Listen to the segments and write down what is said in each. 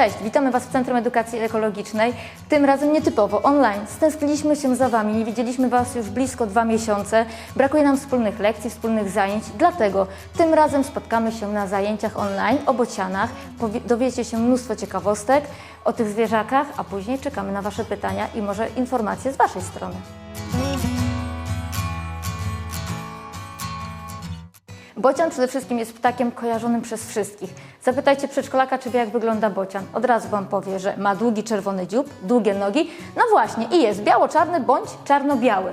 Cześć, witamy Was w Centrum Edukacji Ekologicznej. Tym razem nietypowo, online. Stęskniliśmy się za Wami, nie widzieliśmy Was już blisko dwa miesiące. Brakuje nam wspólnych lekcji, wspólnych zajęć, dlatego tym razem spotkamy się na zajęciach online o bocianach. Dowiecie się mnóstwo ciekawostek o tych zwierzakach, a później czekamy na Wasze pytania i może informacje z Waszej strony. Bocian przede wszystkim jest ptakiem kojarzonym przez wszystkich. Zapytajcie przedszkolaka, czy wie, jak wygląda bocian. Od razu Wam powie, że ma długi czerwony dziób, długie nogi. No właśnie, i jest biało-czarny bądź czarno-biały.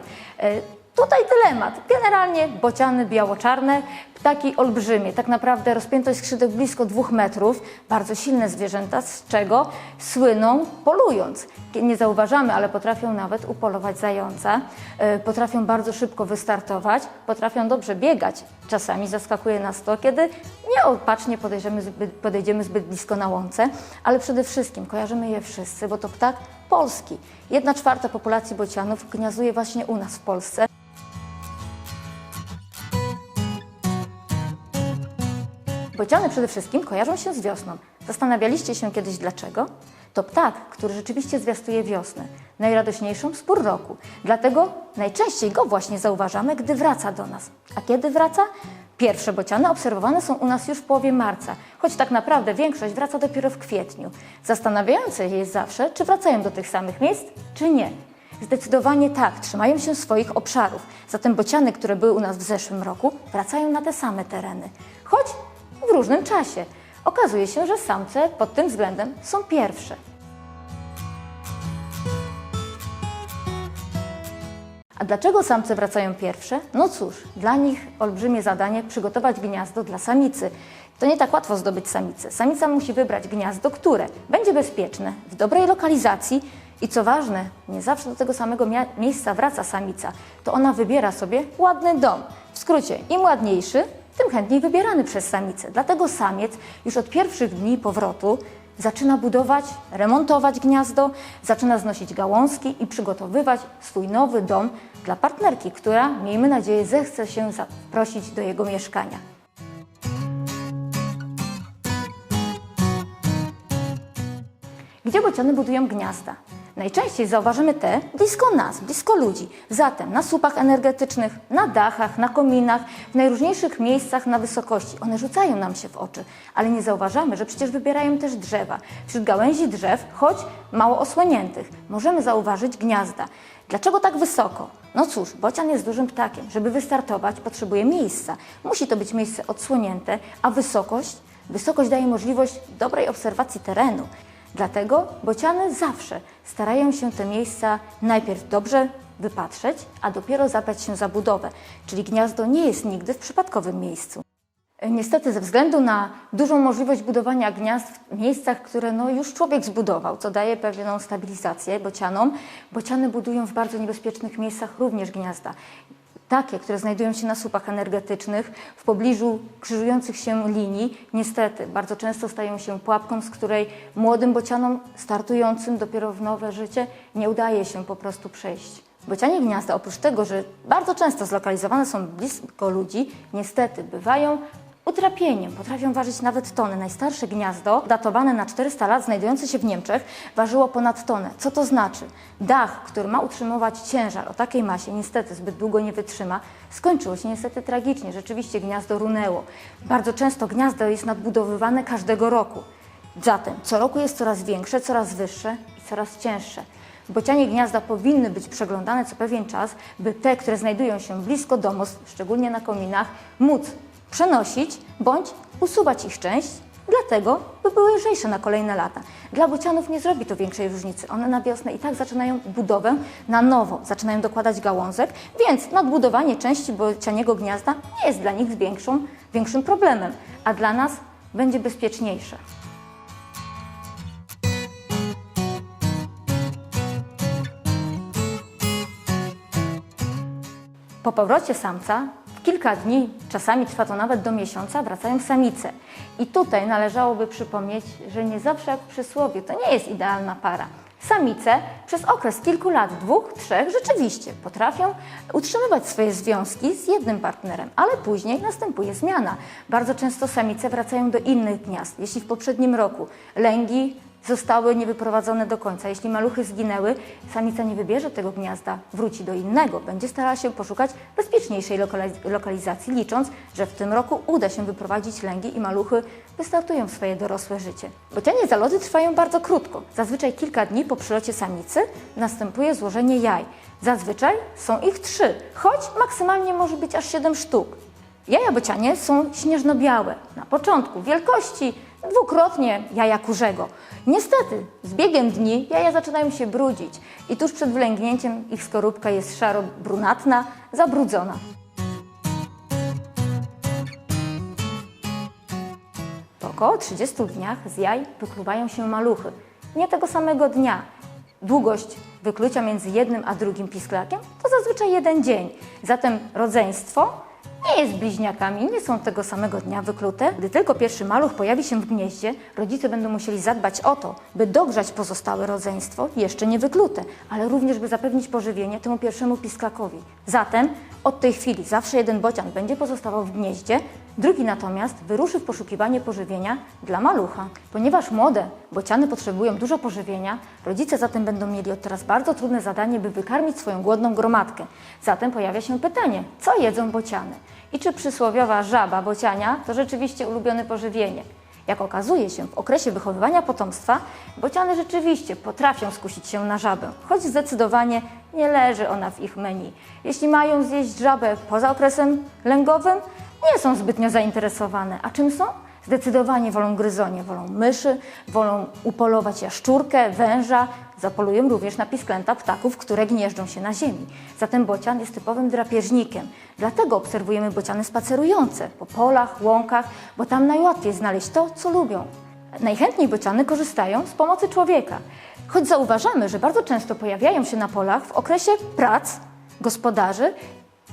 Tutaj dylemat. Generalnie bociany biało-czarne, ptaki olbrzymie. Tak naprawdę rozpiętość skrzydeł blisko dwóch metrów. Bardzo silne zwierzęta, z czego słyną polując. Nie zauważamy, ale potrafią nawet upolować zająca. E, Potrafią bardzo szybko wystartować, potrafią dobrze biegać. Czasami zaskakuje nas to, kiedy nieopatrznie podejdziemy zbyt, podejdziemy zbyt blisko na łące, ale przede wszystkim kojarzymy je wszyscy, bo to ptak polski. Jedna czwarta populacji bocianów gniazduje właśnie u nas w Polsce. Bociany przede wszystkim kojarzą się z wiosną. Zastanawialiście się kiedyś dlaczego? To ptak, który rzeczywiście zwiastuje wiosnę, najradośniejszą z pór roku. Dlatego najczęściej go właśnie zauważamy, gdy wraca do nas. A kiedy wraca? Pierwsze bociany obserwowane są u nas już w połowie marca, choć tak naprawdę większość wraca dopiero w kwietniu. Zastanawiające jest zawsze, czy wracają do tych samych miejsc, czy nie. Zdecydowanie tak, trzymają się swoich obszarów. Zatem bociany, które były u nas w zeszłym roku, wracają na te same tereny, choć w różnym czasie. Okazuje się, że samce pod tym względem są pierwsze. A dlaczego samce wracają pierwsze? No cóż, dla nich olbrzymie zadanie przygotować gniazdo dla samicy. To nie tak łatwo zdobyć samicę. Samica musi wybrać gniazdo, które będzie bezpieczne, w dobrej lokalizacji i co ważne, nie zawsze do tego samego miejsca wraca samica. To ona wybiera sobie ładny dom. W skrócie, im ładniejszy, tym chętniej wybierany przez samicę. Dlatego samiec już od pierwszych dni powrotu zaczyna budować, remontować gniazdo, zaczyna znosić gałązki i przygotowywać swój nowy dom dla partnerki, która, miejmy nadzieję, zechce się zaprosić do jego mieszkania. Gdzie bociany budują gniazda? Najczęściej zauważymy te blisko nas, blisko ludzi. Zatem na słupach energetycznych, na dachach, na kominach, w najróżniejszych miejscach na wysokości. One rzucają nam się w oczy, ale nie zauważamy, że przecież wybierają też drzewa. Wśród gałęzi drzew, choć mało osłoniętych, możemy zauważyć gniazda. Dlaczego tak wysoko? No cóż, bocian jest dużym ptakiem. Żeby wystartować, potrzebuje miejsca. Musi to być miejsce odsłonięte, a wysokość? Wysokość daje możliwość dobrej obserwacji terenu. Dlatego bociany zawsze starają się te miejsca najpierw dobrze wypatrzeć, a dopiero zabrać się za budowę, czyli gniazdo nie jest nigdy w przypadkowym miejscu. Niestety ze względu na dużą możliwość budowania gniazd w miejscach, które no już człowiek zbudował, co daje pewną stabilizację bocianom, bociany budują w bardzo niebezpiecznych miejscach również gniazda. Takie, które znajdują się na słupach energetycznych, w pobliżu krzyżujących się linii, niestety bardzo często stają się pułapką, z której młodym bocianom startującym dopiero w nowe życie nie udaje się po prostu przejść. Bocianie gniazda, oprócz tego, że bardzo często zlokalizowane są blisko ludzi, niestety bywają utrapieniem. Potrafią ważyć nawet tonę. Najstarsze gniazdo, datowane na 400 lat, znajdujące się w Niemczech, ważyło ponad tonę. Co to znaczy? Dach, który ma utrzymywać ciężar o takiej masie, niestety zbyt długo nie wytrzyma. Skończyło się niestety tragicznie. Rzeczywiście gniazdo runęło. Bardzo często gniazdo jest nadbudowywane każdego roku. Zatem co roku jest coraz większe, coraz wyższe i coraz cięższe. Bocianie gniazda powinny być przeglądane co pewien czas, by te, które znajdują się blisko domostw, szczególnie na kominach, móc przenosić bądź usuwać ich część, dlatego by były lżejsze na kolejne lata. Dla bocianów nie zrobi to większej różnicy. One na wiosnę i tak zaczynają budowę na nowo, zaczynają dokładać gałązek, więc nadbudowanie części bocianiego gniazda nie jest dla nich większą, większym problemem, a dla nas będzie bezpieczniejsze. Po powrocie samca kilka dni, czasami trwa to nawet do miesiąca, wracają samice. I tutaj należałoby przypomnieć, że nie zawsze jak przysłowie to nie jest idealna para. Samice przez okres kilku lat, dwóch, trzech, rzeczywiście potrafią utrzymywać swoje związki z jednym partnerem, ale później następuje zmiana. Bardzo często samice wracają do innych gniazd. Jeśli w poprzednim roku lęgi zostały niewyprowadzone do końca. Jeśli maluchy zginęły, samica nie wybierze tego gniazda, wróci do innego. Będzie starała się poszukać bezpieczniejszej lokaliz- lokalizacji, licząc, że w tym roku uda się wyprowadzić lęgi i maluchy wystartują w swoje dorosłe życie. Bocianie zaloty trwają bardzo krótko. Zazwyczaj kilka dni po przylocie samicy następuje złożenie jaj. Zazwyczaj są ich trzy, choć maksymalnie może być aż siedem sztuk. Jaja bocianie są śnieżno-białe. Na początku wielkości dwukrotnie jaja kurzego. Niestety, z biegiem dni jaja zaczynają się brudzić i tuż przed wylęgnięciem ich skorupka jest szaro-brunatna, zabrudzona. Po około 30 dniach z jaj wykluwają się maluchy. Nie tego samego dnia. Długość wyklucia między jednym a drugim pisklakiem to zazwyczaj jeden dzień. Zatem rodzeństwo nie jest bliźniakami, nie są tego samego dnia wyklute. Gdy tylko pierwszy maluch pojawi się w gnieździe, rodzice będą musieli zadbać o to, by dogrzać pozostałe rodzeństwo, jeszcze nie wyklute, ale również by zapewnić pożywienie temu pierwszemu pisklakowi. Zatem od tej chwili zawsze jeden bocian będzie pozostawał w gnieździe, drugi natomiast wyruszy w poszukiwanie pożywienia dla malucha. Ponieważ młode bociany potrzebują dużo pożywienia, rodzice zatem będą mieli od teraz bardzo trudne zadanie, by wykarmić swoją głodną gromadkę. Zatem pojawia się pytanie, co jedzą bociany? I czy przysłowiowa żaba bociania to rzeczywiście ulubione pożywienie? Jak okazuje się, w okresie wychowywania potomstwa bociany rzeczywiście potrafią skusić się na żabę, choć zdecydowanie nie leży ona w ich menu. Jeśli mają zjeść żabę poza okresem lęgowym, nie są zbytnio zainteresowane. A czym są? Zdecydowanie wolą gryzonie, wolą myszy, wolą upolować jaszczurkę, węża, zapolują również na pisklęta ptaków, które gnieżdżą się na ziemi. Zatem bocian jest typowym drapieżnikiem. Dlatego obserwujemy bociany spacerujące po polach, łąkach, bo tam najłatwiej znaleźć to, co lubią. Najchętniej bociany korzystają z pomocy człowieka. Choć zauważamy, że bardzo często pojawiają się na polach w okresie prac gospodarzy,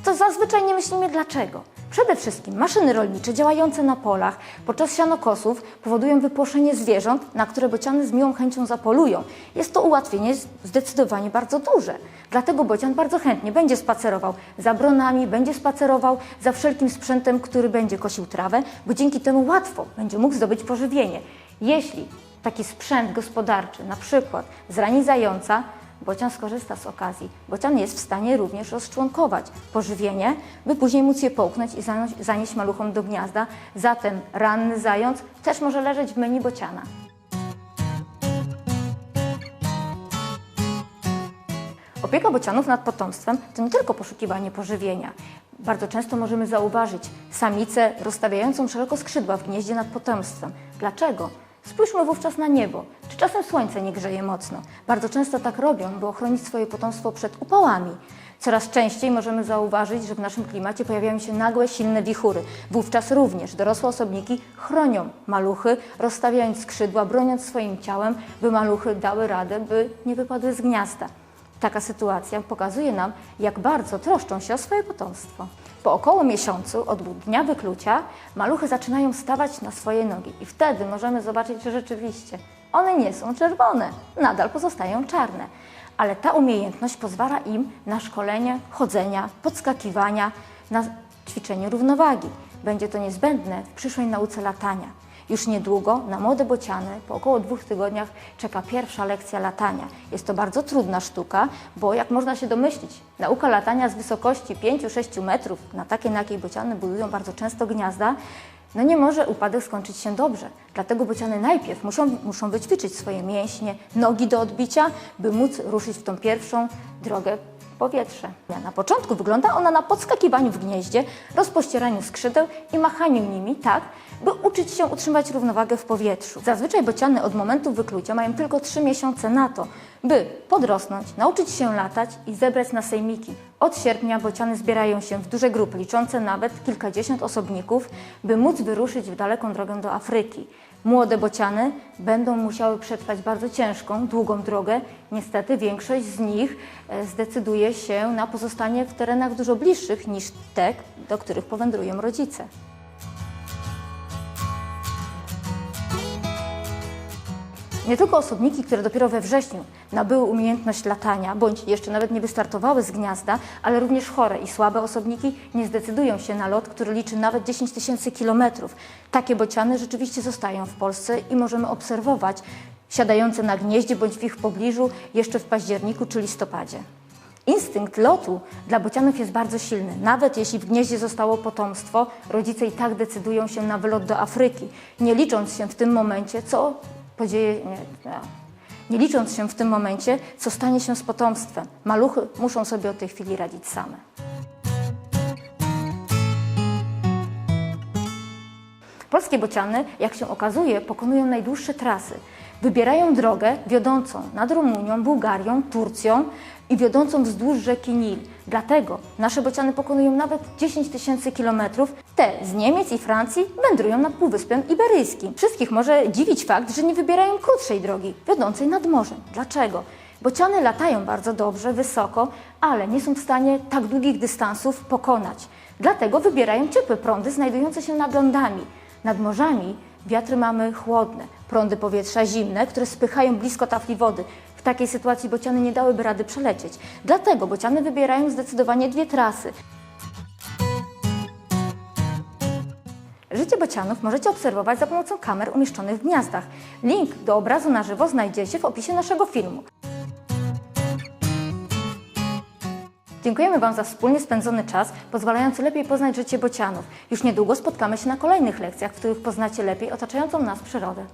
to zazwyczaj nie myślimy dlaczego. Przede wszystkim maszyny rolnicze działające na polach podczas sianokosów powodują wypłoszenie zwierząt, na które bociany z miłą chęcią zapolują. Jest to ułatwienie zdecydowanie bardzo duże. Dlatego bocian bardzo chętnie będzie spacerował za bronami, będzie spacerował za wszelkim sprzętem, który będzie kosił trawę, bo dzięki temu łatwo będzie mógł zdobyć pożywienie. Jeśli taki sprzęt gospodarczy, na przykład zrani zająca, bocian skorzysta z okazji. Bocian jest w stanie również rozczłonkować pożywienie, by później móc je połknąć i zanieść, maluchom do gniazda. Zatem ranny zając też może leżeć w menu bociana. Opieka bocianów nad potomstwem to nie tylko poszukiwanie pożywienia. Bardzo często możemy zauważyć samicę rozstawiającą szeroko skrzydła w gnieździe nad potomstwem. Dlaczego? Spójrzmy wówczas na niebo. Czy czasem słońce nie grzeje mocno? Bardzo często tak robią, by ochronić swoje potomstwo przed upałami. Coraz częściej możemy zauważyć, że w naszym klimacie pojawiają się nagłe, silne wichury. Wówczas również dorosłe osobniki chronią maluchy, rozstawiając skrzydła, broniąc swoim ciałem, by maluchy dały radę, by nie wypadły z gniazda. Taka sytuacja pokazuje nam, jak bardzo troszczą się o swoje potomstwo. Po około miesiącu od dnia wyklucia maluchy zaczynają stawać na swoje nogi i wtedy możemy zobaczyć, że rzeczywiście one nie są czerwone, nadal pozostają czarne. Ale ta umiejętność pozwala im na szkolenie chodzenia, podskakiwania, na ćwiczenie równowagi. Będzie to niezbędne w przyszłej nauce latania. Już niedługo na młode bociany po około dwóch tygodniach czeka pierwsza lekcja latania. Jest to bardzo trudna sztuka, bo jak można się domyślić, nauka latania z wysokości 5-6 metrów, na takie na jakiej bociany budują bardzo często gniazda, no nie może upadek skończyć się dobrze. Dlatego bociany najpierw muszą, muszą wyćwiczyć swoje mięśnie, nogi do odbicia, by móc ruszyć w tą pierwszą drogę powietrze. Na początku wygląda ona na podskakiwaniu w gnieździe, rozpościeraniu skrzydeł i machaniu nimi tak, by uczyć się utrzymać równowagę w powietrzu. Zazwyczaj bociany od momentu wyklucia mają tylko 3 miesiące na to, by podrosnąć, nauczyć się latać i zebrać na sejmiki. Od sierpnia bociany zbierają się w duże grupy, liczące nawet kilkadziesiąt osobników, by móc wyruszyć w daleką drogę do Afryki. Młode bociany będą musiały przetrwać bardzo ciężką, długą drogę. Niestety większość z nich e, zdecyduje się na pozostanie w terenach dużo bliższych niż te, do których powędrują rodzice. Nie tylko osobniki, które dopiero we wrześniu nabyły umiejętność latania, bądź jeszcze nawet nie wystartowały z gniazda, ale również chore i słabe osobniki nie zdecydują się na lot, który liczy nawet 10 tysięcy kilometrów. Takie bociany rzeczywiście zostają w Polsce i możemy obserwować siadające na gnieździe bądź w ich pobliżu jeszcze w październiku czy listopadzie. Instynkt lotu dla bocianów jest bardzo silny. Nawet jeśli w gnieździe zostało potomstwo, rodzice i tak decydują się na wylot do Afryki, nie licząc się w tym momencie, co podzieje, nie, nie, licząc się w tym momencie, co stanie się z potomstwem. Maluchy muszą sobie od tej chwili radzić same. Polskie bociany, jak się okazuje, pokonują najdłuższe trasy. Wybierają drogę wiodącą nad Rumunią, Bułgarią, Turcją i wiodącą wzdłuż rzeki Nil. Dlatego nasze bociany pokonują nawet 10 tysięcy kilometrów. Te z Niemiec i Francji wędrują nad Półwyspem Iberyjskim. Wszystkich może dziwić fakt, że nie wybierają krótszej drogi, wiodącej nad morzem. Dlaczego? Bociany latają bardzo dobrze, wysoko, ale nie są w stanie tak długich dystansów pokonać. Dlatego wybierają ciepłe prądy znajdujące się nad lądami. Nad morzami wiatry mamy chłodne, prądy powietrza zimne, które spychają blisko tafli wody. W takiej sytuacji bociany nie dałyby rady przelecieć. Dlatego bociany wybierają zdecydowanie dwie trasy. Życie bocianów możecie obserwować za pomocą kamer umieszczonych w gniazdach. Link do obrazu na żywo znajdziecie w opisie naszego filmu. Dziękujemy Wam za wspólnie spędzony czas, pozwalający lepiej poznać życie bocianów. Już niedługo spotkamy się na kolejnych lekcjach, w których poznacie lepiej otaczającą nas przyrodę.